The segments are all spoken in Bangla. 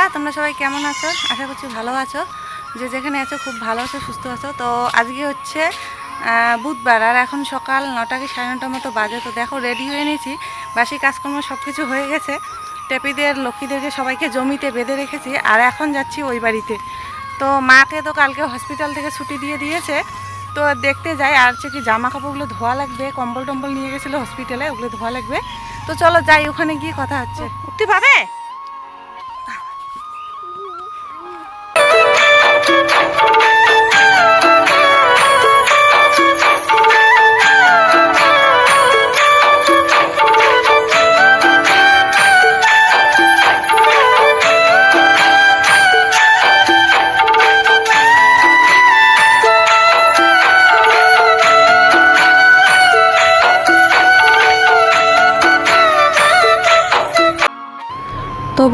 বন্ধুরা, তোমরা সবাই কেমন আছো? আশা করছি ভালো আছো। যে যেখানে আছো, খুব ভালো আছো, সুস্থ আছো। তো আজকে হচ্ছে বুধবার, আর এখন সকাল নটা কি সাড়ে নটার মতো বাজে। তো দেখো রেডি হয়ে নিয়েছি বাসি কাজকর্ম সব কিছু হয়ে গেছে। টেপিদের লক্ষ্মীদেরকে সবাইকে জমিতে বেঁধে রেখেছি, আর এখন যাচ্ছি ওই বাড়িতে। তো মাকে তো কালকে হসপিটাল থেকে ছুটি দিয়ে দিয়েছে। তো দেখতে যাই, আর হচ্ছে কি জামা কাপড়গুলো ধোয়া লাগবে। কম্বল টম্বল নিয়ে গেছিল হসপিটালে ওগুলো ধোয়া লাগবে। তো চলো যাই, ওখানে গিয়ে কথা হচ্ছে। উঠতে পাবে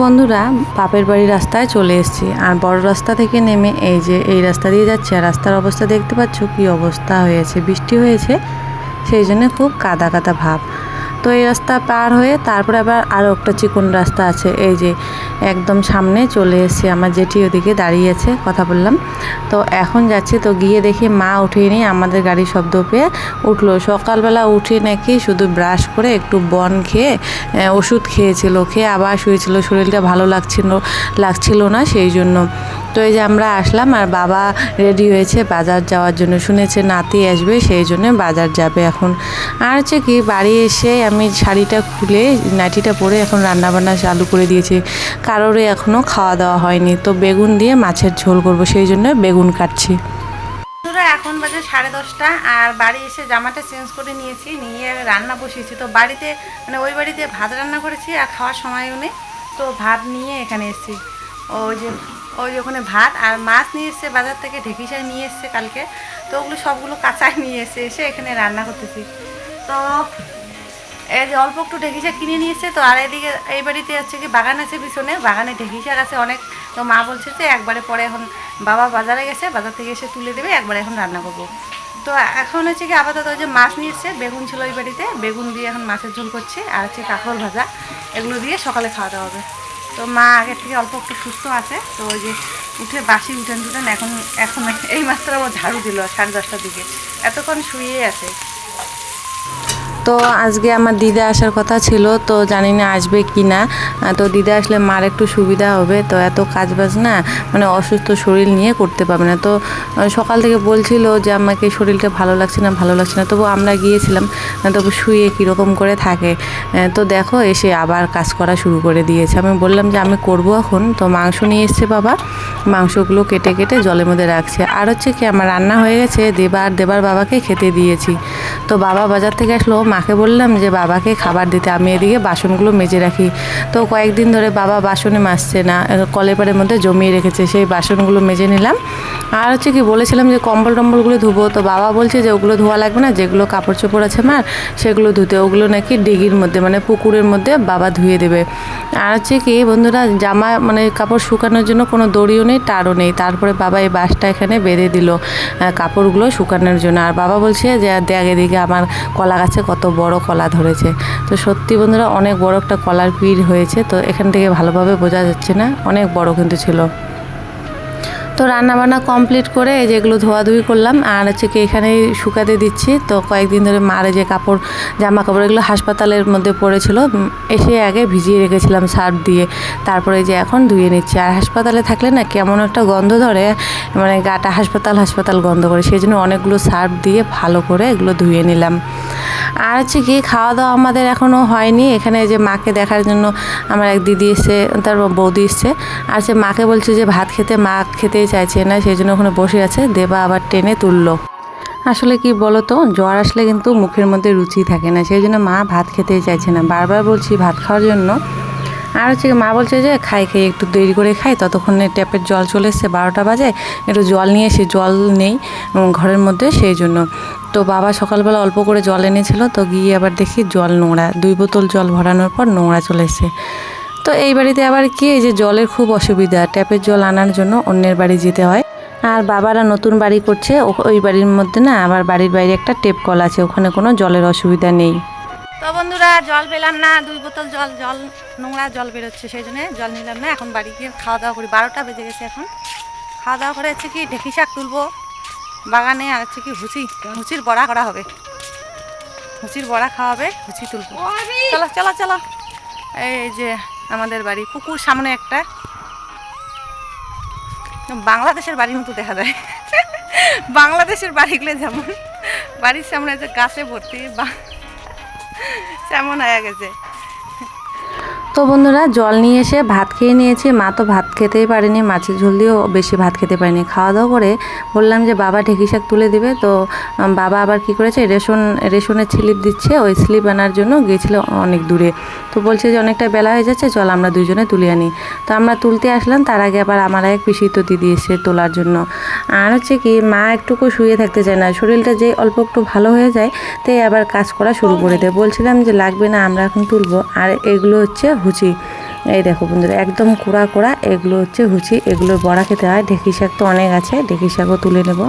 বন্ধুরা, বাপের বাড়ি রাস্তায় চলে এসেছি। আর বড় রাস্তা থেকে নেমে এই যে এই রাস্তা দিয়ে যাচ্ছি, আর রাস্তার অবস্থা দেখতে পাচ্ছ কি অবস্থা হয়েছে। বৃষ্টি হয়েছে, সেই জন্য খুব কাদা কাদা ভাব। তো এই রাস্তা পার হয়ে তারপরে আবার আরও একটা চিকন রাস্তা আছে, এই যে একদম সামনে চলে এসেছি আমার জেঠি ওদিকে দাঁড়িয়ে আছে, কথা বললাম। তো এখন যাচ্ছি, তো গিয়ে দেখি মা উঠেনি আমাদের গাড়ি শব্দ পেয়ে উঠল। সকালবেলা উঠে নাকি শুধু ব্রাশ করে একটু বন খেয়ে ওষুধ খেয়েছিল, খেয়ে আবার শুয়েছিল, শরীরটা ভালো লাগছিল লাগছিল না, সেই জন্য। তো এই যে আমরা আসলাম আর বাবা রেডি হয়েছে বাজার যাওয়ার জন্য। শুনেছে নাতি আসবে, সেই জন্য বাজার যাবে এখন। আর হচ্ছে কি, বাড়ি এসে আমি শাড়িটা খুলে, নাইটিটা পরে এখন রান্নাবান্না চালু করে দিয়েছি। কারোরই এখনও খাওয়া দাওয়া হয়নি, তো বেগুন দিয়ে মাছের ঝোল করব, সেই জন্য বেগুন কাটছি। এখন বাজে সাড়ে দশটা আর বাড়ি এসে জামাটা চেঞ্জ করে নিয়েছি, নিয়ে রান্না বসিয়েছি। তো বাড়িতে মানে ওই বাড়িতে ভাত রান্না করেছি আর খাওয়ার সময়ও নেই। তো ভাত নিয়ে এখানে এসেছি। ওই যে ওই ওখানে ভাত আর মাছ নিয়ে এসছে, বাজার থেকে ঢেকিসাই নিয়ে এসছে কালকে। তো ওগুলো সবগুলো কাঁচাই নিয়ে এসে এসে এখানে রান্না করতেছি। তো এই যে অল্প একটু ঢেকিসা কিনে নিয়েছে তো আর এদিকে এই বাড়িতে হচ্ছে কি বাগান আছে পিছনে, বাগানে ঢেকিসা আছে অনেক। তো মা বলছে যে একবারে পরে এখন বাবা বাজারে গেছে, বাজার থেকে এসে তুলে দেবে, একবারে এখন রান্না করব। তো এখন হচ্ছে কি আপাতত যে মাছ নিয়ে এসছে, বেগুন ছিল ওই বাড়িতে, বেগুন দিয়ে এখন মাছের ঝোল করছে, আর হচ্ছে কাঁকড় ভাজা, এগুলো দিয়ে সকালে খাওয়া দাওয়া হবে। তো মা আগের থেকে অল্প একটু সুস্থ আছে। তো ওই যে উঠে বাসি উঠেন টুটেন এখন এখন এই মাত্র আমার ঝাড়ু দিল সাড়ে দশটার দিকে। এতক্ষণ শুয়েই আছে। তো আজকে আমার দিদা আসার কথা ছিল, তো জানি না আসবে কি না তো দিদা আসলে মার একটু সুবিধা হবে, তো এত কাজ বাজ না মানে অসুস্থ শরীর নিয়ে করতে পারবে না। তো সকাল থেকে বলছিল যে আমাকে শরীরটা ভালো লাগছে না, ভালো লাগছে না। তবু আমরা গিয়েছিলাম তবু শুয়ে কীরকম করে থাকে। তো দেখো এসে আবার কাজ করা শুরু করে দিয়েছে। আমি বললাম যে আমি করব এখন। তো মাংস নিয়ে এসছে বাবা। মাংসগুলো কেটে কেটে জলের মধ্যে রাখছে। আর হচ্ছে কি, আমার রান্না হয়ে গেছে। দেবার দেবার বাবাকে খেতে দিয়েছি। তো বাবা বাজার থেকে আসলো মাকে বললাম যে বাবাকে খাবার দিতে আমি এদিকে বাসনগুলো মেজে রাখি। তো কয়েকদিন ধরে বাবা বাসনে মাজছে না আহ, কলের পাড়ের মধ্যে জমিয়ে রেখেছে সেই বাসনগুলো মেজে নিলাম। আর হচ্ছে কি বলেছিলাম যে কম্বল টম্বলগুলো ধুবো তো বাবা বলছে যে ওগুলো ধোয়া লাগবে না যেগুলো কাপড় চোপড় আছে আমার সেগুলো ধুতে। ওগুলো নাকি ডিগির মধ্যে মানে পুকুরের মধ্যে বাবা ধুয়ে দেবে। আর হচ্ছে কি বন্ধুরা জামা মানে কাপড় শুকানোর জন্য কোনো দড়িও নেই তারও নেই। তারপরে বাবা এই বাঁশটা এখানে বেঁধে দিল কাপড়গুলো শুকানোর জন্য। আর বাবা বলছে যে দেখ এদিকে আমার কলা গাছে কত বড় কলা ধরেছে। তো সত্যি বন্ধুরা, অনেক বড় একটা কলার পিড় হয়েছে। তো এখান থেকে ভালোভাবে বোঝা যাচ্ছে না, অনেক বড় কিন্তু ছিল। তো রান্নাবান্না কমপ্লিট করে এই যেগুলো ধোয়াধুয়ি করলাম। আর হচ্ছে কি এখানে শুকাতে দিচ্ছি। তো কয়েকদিন ধরে মারে যে কাপড় জামা কাপড় এগুলো হাসপাতালের মধ্যে পড়েছিল। এসে আগে ভিজিয়ে রেখেছিলাম সার্ফ দিয়ে। তারপরে যে এখন ধুয়ে নিচ্ছি। আর হাসপাতালে থাকলে না কেমন একটা গন্ধ ধরে মানে গাটা হাসপাতাল হাসপাতাল গন্ধ করে। সেই জন্য অনেকগুলো সার্ফ দিয়ে ভালো করে এগুলো ধুয়ে নিলাম। আর হচ্ছে কি খাওয়া দাওয়া আমাদের এখনও হয়নি। এখানে যে মাকে দেখার জন্য আমার এক দিদি এসে, তার বৌদি এসছে। আর সে মাকে বলছে যে ভাত খেতে, মা চাইছে না, সেই জন্য ওখানে বসে আছে, দেবা আবার টেনে তুললো। আসলে কি বলো তো জ্বর আসলে কিন্তু মুখের মধ্যে রুচি থাকে না, সেই জন্য মা ভাত খেতেই চাইছে না। বারবার বলছি ভাত খাওয়ার জন্য। আর হচ্ছে মা বলছে যে, খাই খাই, একটু দেরি করে খাই। ততক্ষণে ট্যাপের জল চলে এসছে, বারোটা বাজে। একটু জল নিয়ে এসে, জল নেই ঘরের মধ্যে, সেই জন্য। তো বাবা সকালবেলা অল্প করে জল এনেছিল, তো গিয়ে আবার দেখি জল নোংরা, দুই বোতল জল ভরানোর পর নোংরা চলে এসছে। তো এই বাড়িতে আবার কি? এই যে জলের খুব অসুবিধা ট্যাপের জল আনার জন্য অন্যের বাড়ি যেতে হয়। আর বাবারা নতুন বাড়ি করছে ও- ওই বাড়ির মধ্যে না আবার বাড়ির বাইরে একটা টেপ কল আছে ওখানে কোনো জলের অসুবিধা নেই। তো বন্ধুরা জল পেলাম না দুই বোতল জল জল নোংরা জল বেরোচ্ছে সেই জন্য জল নিলাম না এখন বাড়ি গিয়ে খাওয়া দাওয়া করি। বারোটা বেজে গেছে এখন। খাওয়া দাওয়া করে হচ্ছে কি ঢেকি শাক তুলবো। বাগানে আর হচ্ছে কি হুচি হুচির বড়া করা হবে। হুচির বড়া খাওয়াবে হুচি তুলবো। চলো চলো চলো। এই যে আমাদের বাড়ি পুকুর সামনে একটা। বাংলাদেশের বাড়ির মতো দেখা যায়। বাংলাদেশের বাড়িগুলো যেমন বাড়ির সামনে যে গাছে ভর্তি বা তেমন হয়ে গেছে। তো বন্ধুরা, জল নিয়ে এসে ভাত খেয়ে নিয়েছি। মা তো ভাত খেতেই পারেনি মাছের ঝোল দিয়েও বেশি ভাত খেতে পারেনি। খাওয়া দাওয়া করে বললাম যে, বাবা ঢেকি শাক তুলে দিবে। তো বাবা আবার কি করেছে, রেশন রেশনের স্লিপ দিচ্ছে, ওই স্লিপ আনার জন্য গিয়েছিল অনেক দূরে। তো বলছে যে, অনেকটা বেলা হয়ে যাচ্ছে, চল আমরা দুজনে তুলে আনি। তো আমরা তুলতে আসলাম, তার আগে আবার আমার এক পিসি তো দিদি এসে তোলার জন্য। আর হচ্ছে কি, মা একটুকু শুয়ে থাকতে চায় না, শরীরটা যে অল্প একটু ভালো হয়ে যায়, তাই আবার কাজ করা শুরু করে দেয়। বলছিলাম যে, লাগবে না, আমরা এখন তুলবো। আর এগুলো হচ্ছে হুচি। এই দেখো বন্ধুরা, একদম কোড়া কোড়া, এগুলো হচ্ছে হুচি। এগুলো বড়া খেতে হয় ঢেকি শাক তো অনেক আছে ঢেকি শাকও তুলে নেব।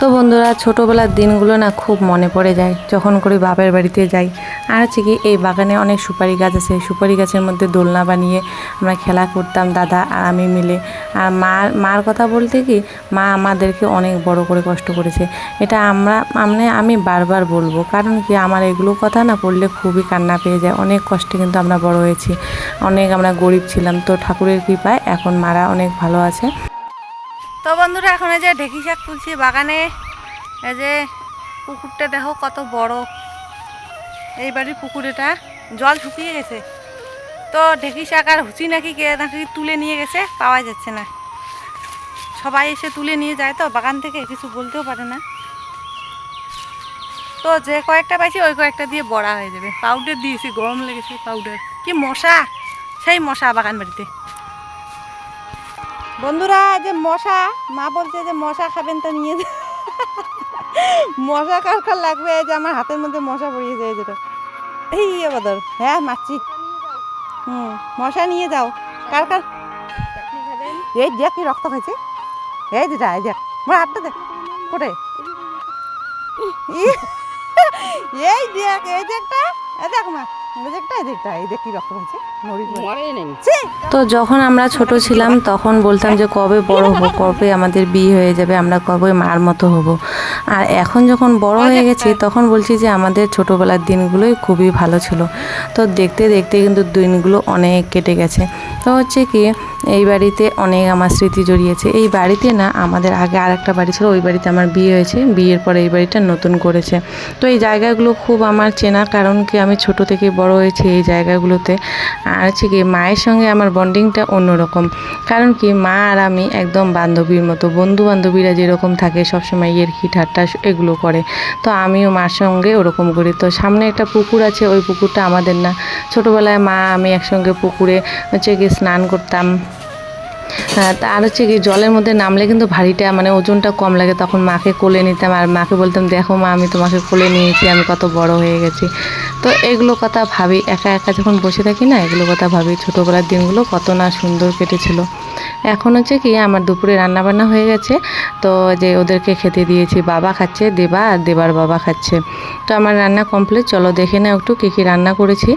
তো বন্ধুরা, ছোটোবেলার দিনগুলো না খুব মনে পড়ে যায়। যখন করে বাপের বাড়িতে যাই, আর হচ্ছে কি এই বাগানে অনেক সুপারি গাছ আছে। সুপারি গাছের মধ্যে দোলনা বানিয়ে আমরা খেলা করতাম, দাদা আর আমি মিলে। আর মার মার কথা বলতে কি, মা আমাদেরকে অনেক বড় করে কষ্ট করেছে। এটা আমরা মানে আমি বারবার বলব, কারণ কি আমার এগুলো কথা না পড়লে খুবই কান্না পেয়ে যায়। অনেক কষ্টে কিন্তু আমরা বড় হয়েছি। অনেক আমরা গরিব ছিলাম। তো ঠাকুরের কৃপায় এখন মারা অনেক ভালো আছে। তো বন্ধুরা, এখন এই যে ঢেকি শাক তুলছি বাগানে। এই যে পুকুরটা দেখো কত বড়। এই বাড়ির পুকুর এটা জল শুকিয়ে গেছে। তো ঢেকি শাক আর হুচি নাকি কে নাকি তুলে নিয়ে গেছে, পাওয়া যাচ্ছে না। সবাই এসে তুলে নিয়ে যায় তো বাগান থেকে, কিছু বলতেও পারে না। তো যে কয়েকটা পাইছি, ওই কয়েকটা দিয়ে বড়া হয়ে যাবে। পাউডার দিয়েছি, গরম লেগেছে পাউডার কি মশা! সেই মশা বাগান বাড়িতে। বন্ধুরা যে মশা, মা বলছে যে মশা খাবেন তো নিয়ে মশা কার কার লাগবে? যে আমার হাতের মধ্যে মশা পড়িয়ে যায় যেটা এই বদল হ্যাঁ মাছি হুম, মশা নিয়ে যাও। কার কার? এই দেখ কি রক্ত খাইছে। এই যেটা এই দেখ। মোর হাতটা দেখ কোটে এই দেখ, এই একটা, এই দেখ মা। তো যখন আমরা ছোট ছিলাম তখন বলতাম যে কবে বড় হব? কবে আমাদের বিয়ে হয়ে যাবে? আমরা কবে মার মতো হব? আর এখন যখন বড় হয়ে গেছি তখন বলছি যে আমাদের ছোটোবেলার দিনগুলোই খুবই ভালো ছিল। তো দেখতে দেখতে কিন্তু দিনগুলো অনেক কেটে গেছে। তো হচ্ছে কি, এই বাড়িতে অনেক আমার স্মৃতি জড়িয়েছে। এই বাড়িতে না আমাদের আগে আর একটা বাড়ি ছিল, ওই বাড়িতে আমার বিয়ে হয়েছে। বিয়ের পরে এই বাড়িটা নতুন করেছে। তো এই জায়গাগুলো খুব আমার চেনা কারণ কি, আমি ছোট থেকে বড় হয়েছি এই জায়গাগুলোতে। আর হচ্ছে কি, মায়ের সঙ্গে আমার বন্ডিংটা অন্যরকম। কারণ কি, মা আর আমি একদম বান্ধবীর মতো বন্ধু বান্ধবীরা যেরকম থাকে, সবসময় ইয়েরকি ঠাট্টা এগুলো করে। তো আমিও মার সঙ্গে ওরকম করি। তো সামনে একটা পুকুর আছে, ওই পুকুরটা আমাদের না। ছোটোবেলায় মা, আমি একসঙ্গে পুকুরে হচ্ছে কি স্নান করতাম। আর হচ্ছে কি জলের মধ্যে নামলে কিন্তু ভারীটা মানে ওজনটা কম লাগে। তখন মাকে কোলে নিতাম আর মাকে বলতাম, দেখো মা, আমি তোমাকে কোলে নিয়েছি, আমি কত বড় হয়ে গেছি। তো এগুলো কথা ভাবি, একা একা যখন বসে থাকি না, এগুলো কথা ভাবি। ছোটোবেলার দিনগুলো কত না সুন্দর কেটেছিল। এখন হচ্ছে কি আমার দুপুরে রান্না বান্না হয়ে গেছে। তো যে ওদেরকে খেতে দিয়েছি, বাবা খাচ্ছে, দেবা আর দেবার বাবা খাচ্ছে। তো আমার রান্না কমপ্লিট চলো দেখে নাও একটু কী কী রান্না করেছি।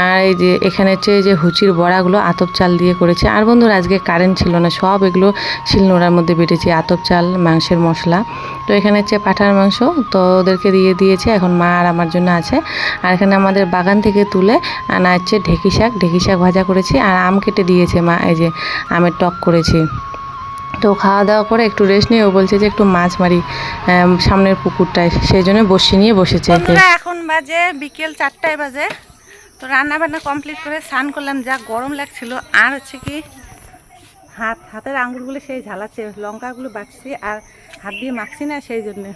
আর এই যে এখানে হচ্ছে যে হুচির বড়াগুলো আতপ চাল দিয়ে করেছে। আর বন্ধুরা, আজকে কারেন্ট ছিল না, সব এগুলো শিলনোড়ার মধ্যে বেটেছি, আতপ চাল, মাংসের মশলা। তো এখানে হচ্ছে পাঠার মাংস, তো ওদেরকে দিয়ে দিয়েছে, এখন মা আর আমার জন্য আছে। আর এখানে আমাদের বাগান থেকে তুলে আনা হচ্ছে ঢেকি শাক ঢেকি শাক ভাজা করেছি, আর আম কেটে দিয়েছে মা, এই যে আমের টক করেছি। তো খাওয়া দাওয়া করে একটু রেস্ট নিয়ে, ও বলছে যে একটু মাছ মারি সামনের পুকুরটায়, সেই জন্য বসে নিয়ে বসেছে। এখন বাজে বিকেল চারটায় বাজে। তো রান্না বান্না কমপ্লিট করে স্নান করলাম, যা গরম লাগছিল। আর হচ্ছে কি হাত হাতের আঙুলগুলো সেই ঝালাচ্ছে, লঙ্কাগুলো বাটছি আর হাত দিয়ে মাখছি না সেই জন্যে।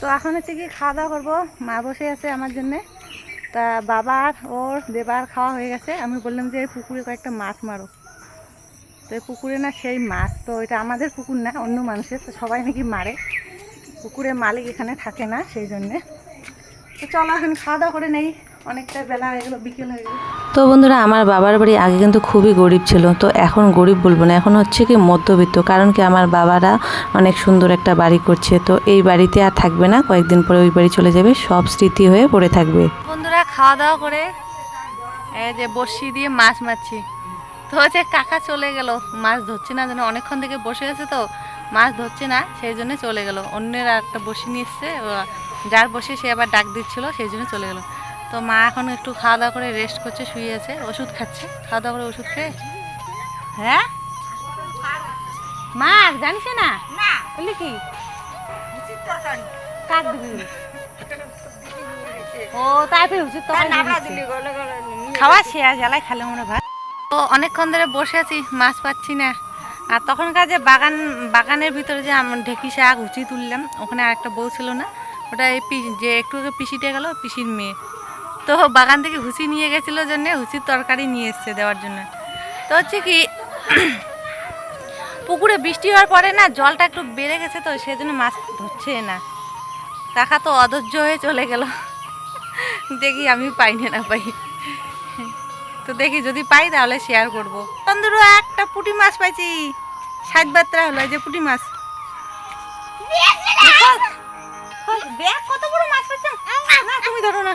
তো এখন হচ্ছে কি খাওয়া দাওয়া করব, মা বসে আছে আমার জন্যে। তা বাবার ওর দেবার খাওয়া হয়ে গেছে। আমি বললাম যে পুকুরে কয়েকটা মাছ মারো। তো এই পুকুরে না সেই মাছ, তো এটা আমাদের পুকুর না, অন্য মানুষের, তো সবাই নাকি মারে। পুকুরের মালিক এখানে থাকে না সেই জন্যে। তো চলো এখন খাওয়া দাওয়া করে নেই, অনেকটা বেলা হয়ে গেলো, বিকেল হয়ে গেলো। তো বন্ধুরা, আমার বাবার বাড়ি আগে কিন্তু খুবই গরিব ছিল, তো এখন গরিব বলব না, এখন হচ্ছে কি মধ্যবিত্ত, কারণ কি আমার বাবারা অনেক সুন্দর একটা বাড়ি করছে, তো এই বাড়িতে আর থাকবে না, কয়েকদিন পরে ওই বাড়ি চলে যাবে, সব স্মৃতি হয়ে পড়ে থাকবে। বন্ধুরা, খাওয়া দাওয়া করে এই যে বড়শি দিয়ে মাছ মারছি, তো হচ্ছে কাকা চলে গেল, মাছ ধরছে না, যেন অনেকক্ষণ থেকে বসে আছে তো, মাছ ধরছে না, সেই জন্য চলে গেল, অন্যের একটা বসি নিয়ে এসছে যার বসে সে আবার ডাক দিচ্ছিল, সেই জন্য চলে গেল। তো মা এখন একটু খাওয়া দাওয়া করে রেস্ট করছে শুয়ে আছে ওষুধ খাচ্ছে। খাওয়া দাওয়া করে ওষুধ খেয়ে হ্যাঁ? মা জানিস না? বললি কি? কাক দিবি? ও তাই উচিত খাওয়া শেয়া জ্বালায় খালে মনে ভাত। তো অনেকক্ষণ ধরে বসে আছি মাছ পাচ্ছি না। আর তখনকার যে বাগান বাগানের ভিতরে যে আমরা ঢেকি শাক উচি তুললাম ওখানে আর একটা বউ ছিল না। ওটা এই যে একটু আগে পিসিটে গেল পিসির মেয়ে। তো বাগান থেকে হুসি নিয়ে গেছিল জন্য হুসির তরকারি নিয়ে এসছে দেওয়ার জন্য। তো হচ্ছে কি পুকুরে বৃষ্টি হওয়ার পরে না জলটা একটু বেড়ে গেছে তো সেজন্য মাছ ধরছে না। টাকা তো অধৈর্য হয়ে চলে গেল। দেখি আমি পাই না না পাই। তো দেখি যদি পাই তাহলে শেয়ার করব। বন্ধুরা একটা পুটি মাছ পাইছি। ষাট বাত্রা হলো যে পুঁটি মাছ। কত বড় মাছ পাইছেন না তুমি ধরো না।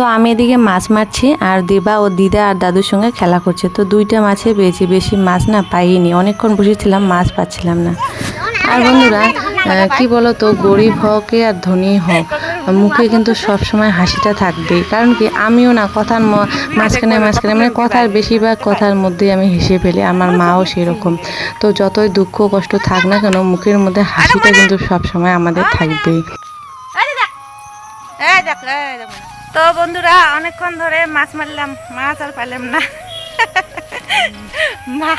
তো আমি এদিকে মাছ মারছি, আর দিবা ও দিদা আর দাদুর সঙ্গে খেলা করছে। তো দুইটা মাছে পেয়েছি, বেশি মাছ না পাইনি। অনেকক্ষণ বসেছিলাম, মাছ পাচ্ছিলাম না। আর বন্ধুরা কি বলো তো গরিব হোক আর ধনী হোক মুখে কিন্তু সব সময় হাসিটা থাকবেই। কারণ কি, আমিও না, কথার মাঝখানে মাঝখানে মানে কথার বেশিরভাগ কথার মধ্যেই আমি হেসে ফেলি, আমার মাও সেরকম। তো যতই দুঃখ কষ্ট থাক না কেন, মুখের মধ্যে হাসিটা কিন্তু সব সময় আমাদের থাকবেই। তো বন্ধুরা অনেকক্ষণ ধরে মাছ মারলাম মাছ আর পাইলাম না। মা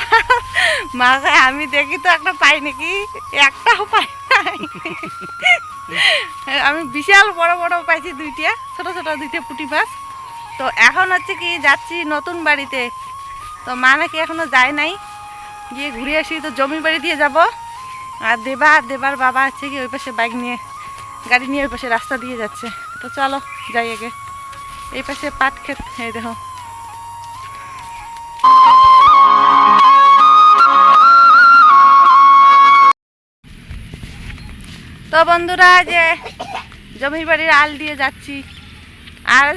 মা আমি দেখি তো একটা পাই নাকি একটাও পাই আমি বিশাল বড় বড় পাইছি দুইটা ছোট ছোট দুইটা পুঁটি মাছ। তো এখন হচ্ছে কি যাচ্ছি নতুন বাড়িতে। তো মা নাকি এখনও যায় নাই। গিয়ে ঘুরে আসি তো জমি বাড়ি দিয়ে যাব। আর দেবা দেবার বাবা হচ্ছে কি ওই পাশে বাইক নিয়ে গাড়ি নিয়ে ওই পাশে রাস্তা দিয়ে যাচ্ছে। তো চলো, যাই আগে। এই পাশে পাট ক্ষেত, এই দেখো। তো বন্ধুরা যে জমির বাড়ির আল দিয়ে যাচ্ছি। আর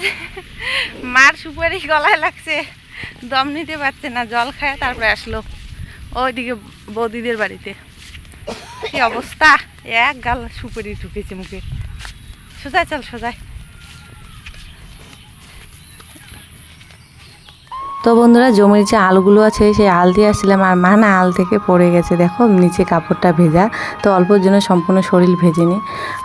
মার সুপারি গলায় লাগছে, দম নিতে পারছে না, জল খায়, তারপরে আসলো ওইদিকে বৌদিদের বাড়িতে। কি অবস্থা? এক গাল সুপারি ঢুকেছে মুখে। সোজায় চল সোজায় তো বন্ধুরা, জমির যে আলগুলো আছে, সেই আল দিয়ে আসছিলাম, আর মা না আল থেকে পড়ে গেছে, দেখো, নিচে কাপড়টা ভেজা। তো অল্পর জন্য সম্পূর্ণ শরীর ভেজেনি।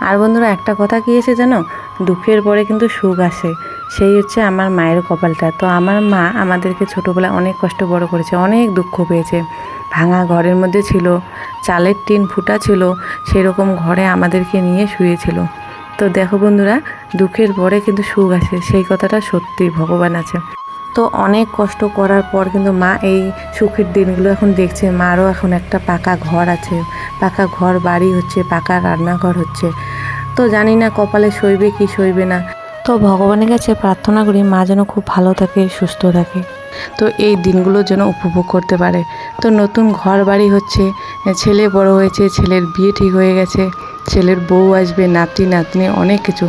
আর বন্ধুরা, একটা কথা কী এসে জানো? দুঃখের পরে কিন্তু সুখ আসে। সেই হচ্ছে আমার মায়ের কপালটা। তো আমার মা আমাদেরকে ছোটোবেলায় অনেক কষ্ট বড় করেছে, অনেক দুঃখ পেয়েছে। ভাঙা ঘরের মধ্যে ছিল, চালের টিন ফুটা ছিল, সেরকম ঘরে আমাদেরকে নিয়ে শুয়েছিল। তো দেখো বন্ধুরা, দুঃখের পরে কিন্তু সুখ আছে সেই কথাটা সত্যি ভগবান আছে। তো অনেক কষ্ট করার পর কিন্তু মা এই সুখের দিনগুলো এখন দেখছে, মারও এখন একটা পাকা ঘর আছে। পাকা ঘর বাড়ি হচ্ছে, পাকা রান্নাঘর হচ্ছে। তো জানি না কপালে সইবে কি সইবে না। তো ভগবানের কাছে প্রার্থনা করি মা যেন খুব ভালো থাকে, সুস্থ থাকে। তো এই দিনগুলো যেন উপভোগ করতে পারে। তো নতুন ঘর বাড়ি হচ্ছে, ছেলে বড় হয়েছে, ছেলের বিয়ে ঠিক হয়ে গেছে, ছেলের বউ আসবে নাতি নাতনি, অনেক কিছু।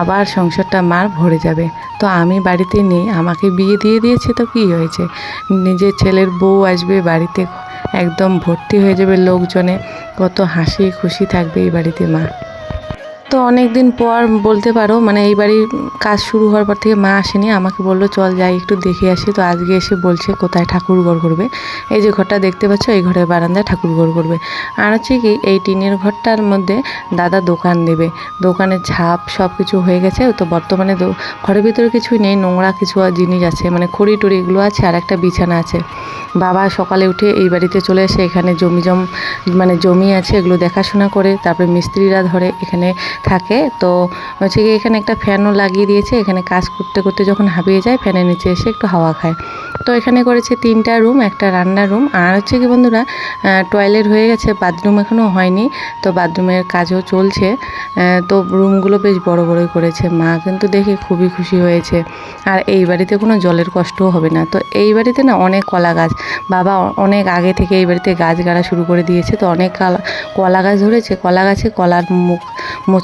আবার সংসারটা মার ভরে যাবে। তো আমি বাড়িতে নেই, আমাকে বিয়ে দিয়ে দিয়েছে তো কী হয়েছে? নিজের ছেলের বউ আসবে বাড়িতে, একদম ভর্তি হয়ে যাবে লোকজনে। কত হাসি খুশি থাকবে এই বাড়িতে মা। তো অনেক দিন পর বলতে পারো মানে এই বাড়ির কাজ শুরু হওয়ার পর থেকে মা আসেনি, আমাকে বলল, চল যাই, একটু দেখে আসি। তো আজকে এসে বলছে, কোথায় ঠাকুর ঘর করবে? এই যে ঘরটা দেখতে পাচ্ছ, এই ঘরের বারান্দায় ঠাকুর ঘর করবে। আর হচ্ছে কি, এই টিনের ঘরটার মধ্যে দাদা দোকান দেবে। দোকানের ছাপ সব কিছু হয়ে গেছে, তো বর্তমানে ঘরের ভিতরে কিছুই নেই, নোংরা কিছু জিনিস আছে মানে খড়ি টড়ি এগুলো আছে, আর একটা বিছানা আছে। বাবা সকালে উঠে এই বাড়িতে চলে এসে এখানে জমি জম মানে জমি আছে, এগুলো দেখাশোনা করে, তারপরে মিস্ত্রিরা ধরে, এখানে থাকে। তো হচ্ছে কি এখানে একটা ফ্যানও লাগিয়ে দিয়েছে। এখানে কাজ করতে করতে যখন হাঁপিয়ে যায় ফ্যানের নিচে এসে একটু হাওয়া খায়। তো এখানে করেছে তিনটা রুম একটা রান্নার রুম আর হচ্ছে কি বন্ধুরা টয়লেট হয়ে গেছে বাথরুম এখনও হয়নি। তো বাথরুমের কাজও চলছে। তো রুমগুলো বেশ বড় বড়ই করেছে। মা কিন্তু দেখে খুবই খুশি হয়েছে। আর এই বাড়িতে কোনো জলের কষ্টও হবে না। তো এই বাড়িতে না অনেক কলা গাছ। বাবা অনেক আগে থেকে এই বাড়িতে গাছ গাড়া শুরু করে দিয়েছে। তো অনেক কলা গাছ ধরেছে। কলা গাছে কলার মুখ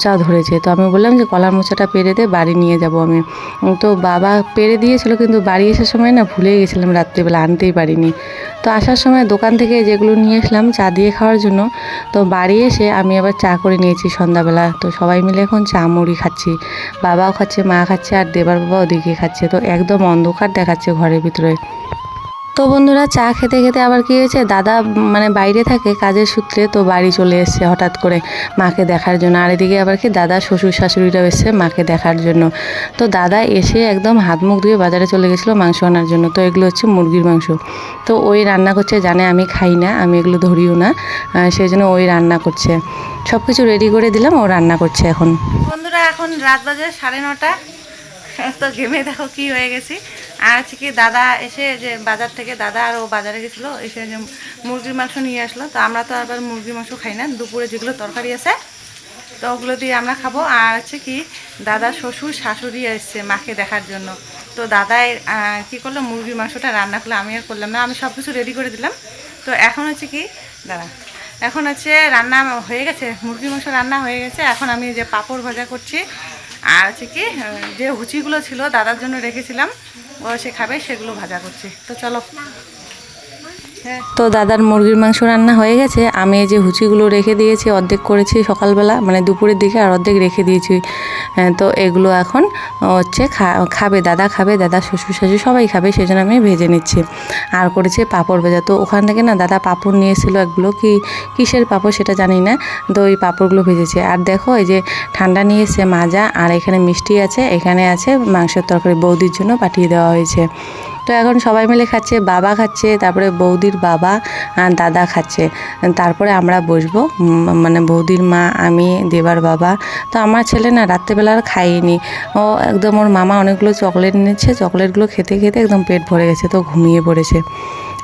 মোচাও ধরেছে। তো আমি বললাম যে কলার মোচাটা পেরে দে, বাড়ি নিয়ে যাব আমি। তো বাবা পেরে দিয়েছিল, কিন্তু বাড়ি আসার সময় না ভুলে গেছিলাম রাত্রিবেলা, আনতেই পারিনি। তো আসার সময় দোকান থেকে যেগুলো নিয়ে এসলাম চা দিয়ে খাওয়ার জন্য, তো বাড়ি এসে আমি আবার চা করে নিয়েছি সন্ধ্যাবেলা। তো সবাই মিলে এখন চা মুড়ি খাচ্ছি। বাবাও খাচ্ছে, মা খাচ্ছে, আর দেবার বাবা ওদিকে খাচ্ছে। তো একদম অন্ধকার দেখাচ্ছে ঘরের ভিতরে। তো বন্ধুরা চা খেতে খেতে আবার কি হয়েছে? দাদা মানে বাইরে থাকে কাজের সূত্রে তো বাড়ি চলে এসেছে হঠাৎ করে মাকে দেখার জন্য। আর এদিকে আবার কি দাদা শ্বশুর শাশুড়িরাও এসছে মাকে দেখার জন্য। তো দাদা এসে একদম হাত মুখ ধুয়ে বাজারে চলে গেছিল মাংস আনার জন্য। তো এগুলো হচ্ছে মুরগির মাংস। তো ওই রান্না করছে, জানে আমি খাই না, আমি এগুলো ধরিও না। সেই জন্য ওই রান্না করছে। সব কিছু রেডি করে দিলাম, ও রান্না করছে এখন। বন্ধুরা, এখন রাত বাজে সাড়ে নটা। তো ঘেমে দেখো কি হয়ে গেছি। আর হচ্ছে কি দাদা এসে যে বাজার থেকে দাদা আর ও বাজারে গেছিল, এসে যে মুরগির মাংস নিয়ে আসলো। তো আমরা তো আবার মুরগির মাংস খাই না, দুপুরে যেগুলো তরকারি আছে, তো ওগুলো দিয়ে আমরা খাব। আর হচ্ছে কি দাদা শ্বশুর শাশুড়ি এসছে মাকে দেখার জন্য। তো দাদাই কি করল, মুরগির মাংসটা রান্না করল, আমি আর করলাম না, আমি সব কিছু রেডি করে দিলাম। তো এখন হচ্ছে কি দাদা এখন হচ্ছে রান্না হয়ে গেছে, মুরগির মাংস রান্না হয়ে গেছে। এখন আমি যে পাঁপড় ভাজা করছি আর হচ্ছে কি যে হুচিগুলো ছিল দাদার জন্য রেখেছিলাম, ও সে খাবে, সেগুলো ভাজা করছে। তো চলো। তো দাদার মুরগির মাংস রান্না হয়ে গেছে। আমি এই যে হুচিগুলো রেখে দিয়েছি, অর্ধেক করেছি সকালবেলা মানে দুপুরের দিকে আর অর্ধেক রেখে দিয়েছি। তো এগুলো এখন হচ্ছে খাবে, দাদা খাবে, দাদা শ্বশুর শাশুড়ি সবাই খাবে সেই জন্য আমি ভেজে নিচ্ছি। আর করেছি পাঁপড় ভাজা। তো ওখান থেকে না দাদা পাঁপড় নিয়েছিল একগুলো। কি, কিসের পাঁপড় সেটা জানি না। তো ওই পাঁপড়গুলো ভেজেছে। আর দেখো এই যে ঠান্ডা নিয়ে এসে মাজা, আর এখানে মিষ্টি আছে, এখানে আছে মাংসের তরকারি বৌদির জন্য পাঠিয়ে দেওয়া হয়েছে। তো এখন সবাই মিলে খাচ্ছে, বাবা খাচ্ছে, তারপরে বৌদির বাবা দাদা খাচ্ছে। তারপরে আমরা বসবো মানে বৌদির মা, আমি, দেবার বাবা। তো আমার ছেলে না রাত্রেবেলা আর খাইনি ও একদম ওর মামা অনেকগুলো চকলেট নিচ্ছে চকলেটগুলো খেতে খেতে একদম পেট ভরে গেছে, তো ঘুমিয়ে পড়েছে।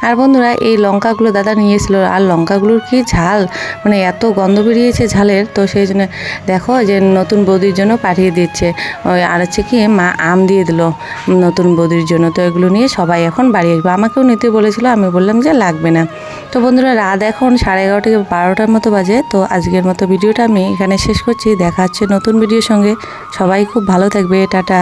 আর বন্ধুরা, এই লঙ্কাগুলো দাদা নিয়ে এসেছিল। আর লঙ্কাগুলোর কি ঝাল? মানে এত গন্ধ বেরিয়েছে ঝালের। তো সেই জন্য দেখো যে নতুন বৌদির জন্য পাঠিয়ে দিচ্ছে। ওই আর হচ্ছে কি, মা আম দিয়ে দিল নতুন বৌদির জন্য। তো এগুলো নিয়ে সবাই এখন বাড়ি আসবে। আমাকেও নিতে বলেছিল, আমি বললাম যে লাগবে না। তো বন্ধুরা, রাত এখন সাড়ে এগারোটা থেকে বারোটার মতো বাজে। তো আজকের মতো ভিডিওটা আমি এখানে শেষ করছি। দেখা হচ্ছে নতুন ভিডিওর সঙ্গে। সবাই খুব ভালো থাকবে। টাটা।